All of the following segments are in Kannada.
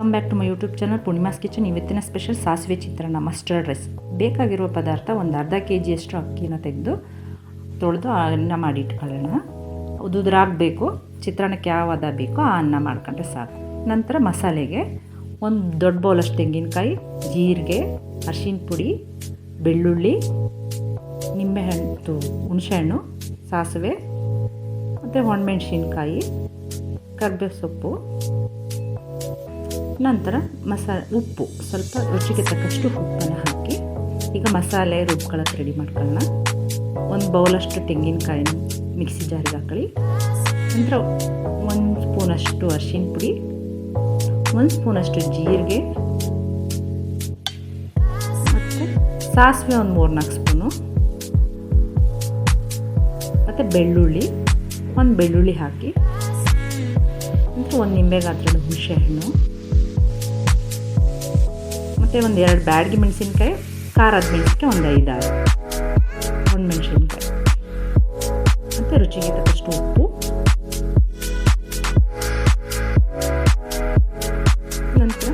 Come back to my YouTube channel Poornima's kitchen ಇವತ್ತಿನ ಸ್ಪೆಷಲ್ ಸಾಸಿವೆ ಚಿತ್ರಾನ್ನ ಮಸ್ಟರ್ಡ್ ರೈಸ್ ಬೇಕಾಗಿರುವ ಪದಾರ್ಥ ಒಂದು ಅರ್ಧ ಕೆ ಜಿಯಷ್ಟು ಅಕ್ಕಿನ ತೆಗೆದು ತೊಳೆದು ಆ ಅನ್ನ ಮಾಡಿ ಇಟ್ಕೊಳ್ಳೋಣ. ಉದುದ್ರಾಗಬೇಕು ಚಿತ್ರಾನ್ನಕ್ಕೆ ಯಾವ ಬೇಕೋ ಆ ಅನ್ನ ಮಾಡ್ಕೊಂಡ್ರೆ ಸಾಕು. ನಂತರ ಮಸಾಲೆಗೆ ಒಂದು ದೊಡ್ಡ ಬೌಲಷ್ಟು ತೆಂಗಿನಕಾಯಿ, ಜೀರಿಗೆ, ಅರಿಶಿನ ಪುಡಿ, ಬೆಳ್ಳುಳ್ಳಿ, ನಿಂಬೆಹಣ್ಣು, ಹುಣಸೆಹಣ್ಣು, ಸಾಸಿವೆ, ಮತ್ತು ಒಣಮೆಣ್ಸಿನ್ಕಾಯಿ ಕರ್ಬೇವು ಸೊಪ್ಪು ನಂತರ ಮಸಾಲೆ ಉಪ್ಪು, ಸ್ವಲ್ಪ ರುಚಿಗೆ ತಕ್ಕಷ್ಟು ಉಪ್ಪನ್ನು ಹಾಕಿ, ಈಗ ಮಸಾಲೆ ರುಬ್ಕೊಳ್ಳೋಕೆ ರೆಡಿ ಮಾಡ್ಕೊಳ್ಳೋಣ. ಒಂದು ಬೌಲಷ್ಟು ತೆಂಗಿನಕಾಯಿನ ಮಿಕ್ಸಿ ಜಾರಿಗೆ ಹಾಕೊಳ್ಳಿ. ನಂತರ ಒಂದು ಸ್ಪೂನಷ್ಟು ಅರಿಶಿನ ಪುಡಿ, ಒಂದು ಸ್ಪೂನಷ್ಟು ಜೀರಿಗೆ, ಮತ್ತು ಸಾಸಿವೆ ಒಂದು ಮೂರು ನಾಲ್ಕು ಸ್ಪೂನು, ಮತ್ತು ಬೆಳ್ಳುಳ್ಳಿ, ಒಂದು ಬೆಳ್ಳುಳ್ಳಿ ಹಾಕಿ, ನಂತರ ಒಂದು ಹುಣಸೆ ಹಣ್ಣು. ಮತ್ತು ಒಂದು ಎರಡು ಬ್ಯಾಡ್ಗೆ ಮೆಣಸಿನ್ಕಾಯಿ, ಖಾರದ ಮೆಣಸಿನ್ಕಾಯಿ ಒಂದು ಐದಾರು. ಒಂದು ಮೆಣಸಿನ್ಕಾಯಿ. ಮತ್ತು ರುಚಿಗೆ ತಕ್ಕಷ್ಟು ಉಪ್ಪು. ನಂತರ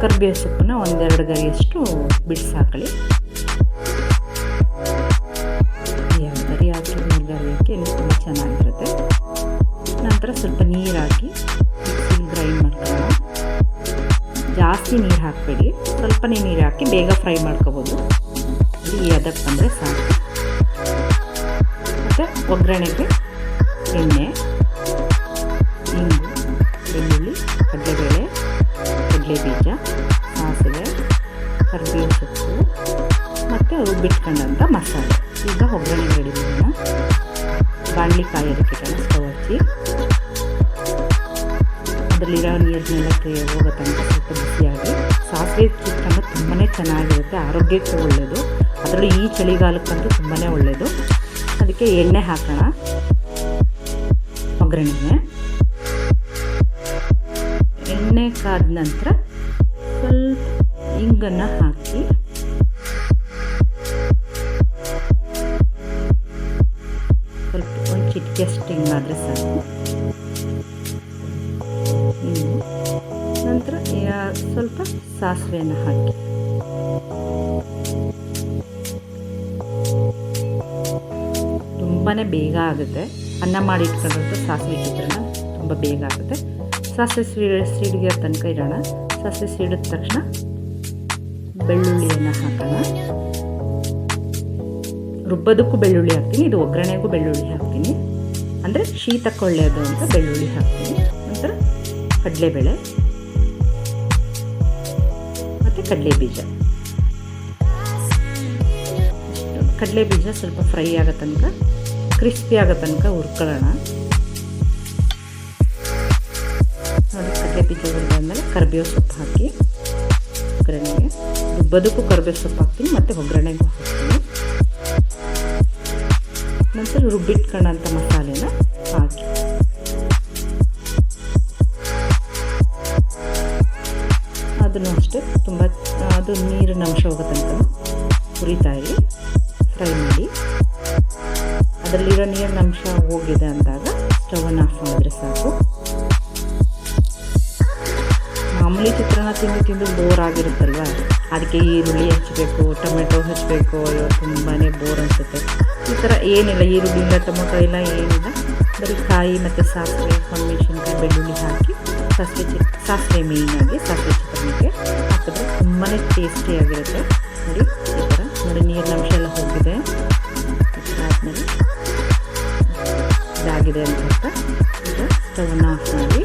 ಕರಿಬೇವು ಸೊಪ್ಪನ್ನ ಒಂದೆರಡು ಗರಿಯಷ್ಟು ಬಿಡಿಸಿ ಹಾಕೊಳ್ಳಿ ಎರಡು ಗರಿ ಗರಿ ಹಾಕಿ ಚೆನ್ನಾಗಿರುತ್ತೆ. ನಂತರ ಸ್ವಲ್ಪ ನೀರಾಕಿ ಹಾಕಿ ಗ್ರೈಂಡ್ ಜಾಸ್ತಿ ನೀರು ಹಾಕಬೇಡಿ. ಸ್ವಲ್ಪನೇ ನೀರು ಹಾಕಿ ಬೇಗ ಫ್ರೈ ಮಾಡ್ಕೋಬೋದು. ಈ ಅದಕ್ಕೆ ಬಂದರೆ ಸಾಕು. ಮತ್ತು ಒಗ್ಗರಣೆಗೆ ಎಣ್ಣೆ, ಇಂಗು, ಬೆಳ್ಳುಳ್ಳಿ, ಕಡಲೆಬೇಳೆ ಕಡಲೆ ಬೀಜ ಸಾಸಿವೆ ಕರ್ಬೇವು ಸೊಪ್ಪು, ಮತ್ತು ರುಬ್ಬಿಟ್ಕೊಂಡಂಥ ಮಸಾಲೆ. ಈಗ ಒಗ್ಗರಣೆ ರೆಡಿ ಮಾಡೋಣ. ಕಾಯೋದಕ್ಕೆ ಸ್ಟವ್ ಹಚ್ಚಿ. ಅದರಲ್ಲಿರೋ ನೀರನ್ನೆಲ್ಲ ಹೋಗೋ ತನಕ ಸ್ವಲ್ಪ ಬಿಸಿಯಾಗಿ. ಸಾಸಿವೆ ಚಿತ್ರಾನ್ನ ತುಂಬಾ ಚೆನ್ನಾಗಿರುತ್ತೆ, ಆರೋಗ್ಯಕ್ಕೂ ಒಳ್ಳೆಯದು ಅದರಲ್ಲೂ ಈ ಚಳಿಗಾಲಕ್ಕಂತೂ ತುಂಬಾ ಒಳ್ಳೆಯದು ಅದಕ್ಕೆ ಎಣ್ಣೆ ಹಾಕೋಣ. ಒಗ್ಗರಣೆಗೆ. ಎಣ್ಣೆ ಕಾದ ನಂತರ ಸ್ವಲ್ಪ ಹಿಂಗನ್ನು ಹಾಕಿ. ಸ್ವಲ್ಪ ಒಂದು ಚಿಟಿಕೆಷ್ಟು ಹಿಂಗಾದರೆ ಸಾಕು. ಸ್ವಲ್ಪ ಸಾಸಿವೆಯನ್ನು ಹಾಕಿ. ತುಂಬಾ ಬೇಗ ಆಗುತ್ತೆ. ಅನ್ನ ಮಾಡಿ ಇಟ್ಕೊಂಡಂಥ ಸಾಸಿವೆ ಚಿತ್ರಾನ್ನ ತುಂಬ ಬೇಗ ಆಗುತ್ತೆ. ಸಾಸಿವೆ ಸಿಡಿ ಸಿಡಿಗೆ ತನಕ ಇಡೋಣ. ಸಾಸಿವೆ ಸೀಡಿದ ತಕ್ಷಣ ಬೆಳ್ಳುಳ್ಳಿಯನ್ನು ಹಾಕೋಣ. ರುಬ್ಬೋದಕ್ಕೂ ಬೆಳ್ಳುಳ್ಳಿ ಹಾಕ್ತೀನಿ, ಇದು ಒಗ್ಗರಣೆಗೂ ಬೆಳ್ಳುಳ್ಳಿ ಹಾಕ್ತೀನಿ. ಅಂದರೆ ಶೀತಕ್ಕೆ ಒಳ್ಳೆಯದು ಅಂತ ಬೆಳ್ಳುಳ್ಳಿ ಹಾಕ್ತೀನಿ. ನಂತರ ಕಡಲೆಬೇಳೆ. ಮತ್ತು ಕಡಲೆ ಬೀಜ. ಕಡಲೆ ಬೀಜ ಸ್ವಲ್ಪ ಫ್ರೈ ಆಗೋ ತನಕ, ಕ್ರಿಸ್ಪಿ ಆಗೋ ತನಕ ಹುರ್ಕೊಳ್ಳೋಣ. ಕಡಲೆ ಬೀಜ ಹುರಿದಾದ್ಮೇಲೆ ಕರ್ಬೇವು ಸೊಪ್ಪು ಹಾಕಿ, ಒಗ್ಗರಣೆಗೆ. ಬದುಕು ಕರ್ಬೇವು ಸೊಪ್ಪು ಹಾಕ್ತೀನಿ, ಮತ್ತು ಒಗ್ಗರಣೆಗೂ ಹಾಕ್ತೀನಿ. ನಂತರ ರುಬ್ಬಿಟ್ಕೊಂಡಂಥ ಮಸಾಲೆನ ಹಾಕಿ. ಅದನ್ನು ಅಷ್ಟೇ ಅದು ನೀರಿನ ಅಂಶ ಹೋಗೋ ತನಕ ಹುರಿತಾ ಇರಿ. ಫ್ರೈ ಮಾಡಿ. ಅದರಲ್ಲಿರೋ ನೀರಿನ ಅಂಶ ಹೋಗಿದೆ ಅಂದಾಗ ಸ್ಟವನ್ನು ಆಫ್ ಮಾಡಿದ್ರೆ ಸಾಕು. ಮಾಮೂಲಿ ಚಿತ್ರಾನ್ನ ತಿಂದು ತಿಂದು ಬೋರ್ ಆಗಿರುತ್ತಲ್ವ? ಅದಕ್ಕೆ ಈರುಳ್ಳಿ ಹಚ್ಚಬೇಕು, ಟೊಮೆಟೊ ಹಚ್ಚಬೇಕು, ಅಯ್ಯೋ ತುಂಬಾ ಬೋರ್ ಅನಿಸುತ್ತೆ. ಈ ಥರ ಏನಿಲ್ಲ ಈರುಳ್ಳಿ ಇಲ್ಲ ಟೊಮೆಟೊ ಇಲ್ಲ, ಏನಿಲ್ಲ. ಬರೀ ಕಾಯಿ ಮತ್ತು ಸಾಸಿವೆ ಮೆಣಸಿನ್ಕಾಯಿ ಬೆಳ್ಳುಳ್ಳಿ ಹಾಕಿ ಸಾಸಿವೆ ಚಿ ಸಾಸಿವೆ ಮೇಯ್ನಾಗಿ ಸಾಸಿವೆ ಚಿತ್ರಾನ್ನಕ್ಕೆ ಹಾಕಿದ್ರೆ ತುಂಬಾ ಟೇಸ್ಟಿಯಾಗಿರುತ್ತೆ ನೋಡಿ, ಈ ಥರ ನೋಡಿ, ನೀರಿನ ಅಂಶ ಎಲ್ಲ ಹೋಗಿದೆ. ಆದಮೇಲೆ ಇದಾಗಿದೆ ಅಂತ ಅರ್ಥ. ಈಗ ಸ್ಟವನ್ನು ಆಫ್ ಮಾಡಿ.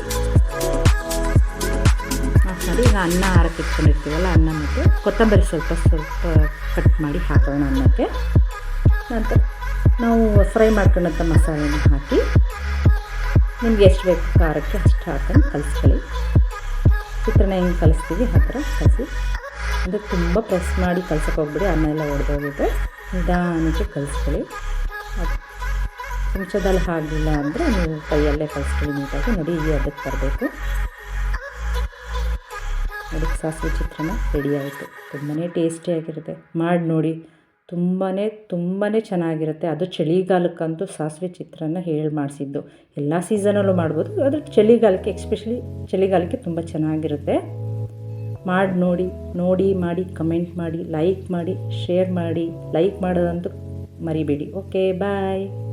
ಆಫ್ ಮಾಡಿ ಈಗ ಅನ್ನ ಆರಕ್ಕೆ ಇಟ್ಕೊಂಡಿರ್ತೀವಲ್ಲ ಅನ್ನ ಮತ್ತು ಕೊತ್ತಂಬರಿ ಸ್ವಲ್ಪ ಸ್ವಲ್ಪ ಕಟ್ ಮಾಡಿ ಹಾಕೋಣ ಅನ್ನಕ್ಕೆ. ನಂತರ ನಾವು ಫ್ರೈ ಮಾಡ್ಕೊಂಡಂಥ ಮಸಾಲೆನ ಹಾಕಿ ನಿಮ್ಗೆ ಎಷ್ಟು ಬೇಕು ಖಾರಕ್ಕೆ ಅಷ್ಟು ಹಾಕೊಂಡು ಕಲಿಸ್ಕೊಳ್ಳಿ. ಚಿತ್ರಾನ್ನ ಹೆಂಗೆ ಕಲಿಸ್ತೀವಿ, ಆ ಥರ ಕಲಿಸಿ. ಅಂದರೆ ತುಂಬ ಪ್ರೆಸ್ ಮಾಡಿ ಕಲ್ಸೋಕೆ ಹೋಗ್ಬಿಡಿ, ಅನ್ನ ಎಲ್ಲ ಒಡೆದೋಗುತ್ತೆ. ನಿಧಾನಕ್ಕೆ ಕಲಿಸ್ಕೊಳ್ಳಿ. ಅದು ಚಮಚದಲ್ಲಿ ಆಗಲಿಲ್ಲ ಅಂದರೆ ನೀವು ಕೈಯಲ್ಲೇ ಕಲಿಸ್ಕೊಳ್ಳಿ ನೀಟಾಗಿ. ನೋಡಿ, ಈ ಅದಕ್ಕೆ ಬರಬೇಕು. ಅದಕ್ಕೆ ಸಾಸಿವೆ ಚಿತ್ರಾನ್ನ ರೆಡಿ ಆಯಿತು. ತುಂಬಾ ಟೇಸ್ಟಿಯಾಗಿರುತ್ತೆ ಮಾಡಿ ನೋಡಿ. ತುಂಬಾ ತುಂಬಾ ಚೆನ್ನಾಗಿರುತ್ತೆ. ಅದು ಚಳಿಗಾಲಕ್ಕಂತೂ ಸಾಸಿವೆ ಚಿತ್ರಾನ್ನ ಹೇಳಿ ಮಾಡಿಸಿದ್ದು. ಎಲ್ಲ ಸೀಸನಲ್ಲೂ ಮಾಡ್ಬೋದು. ಆದರೆ ಚಳಿಗಾಲಕ್ಕೆ ಎಕ್ಸ್ಪೆಷಲಿ ಚಳಿಗಾಲಕ್ಕೆ ತುಂಬ ಚೆನ್ನಾಗಿರುತ್ತೆ. ಮಾಡಿ ನೋಡಿ ನೋಡಿ, ಮಾಡಿ ಕಮೆಂಟ್ ಮಾಡಿ ಲೈಕ್ ಮಾಡಿ ಶೇರ್ ಮಾಡಿ ಲೈಕ್ ಮಾಡೋದಂತೂ ಮರಿಬೇಡಿ. Okay bye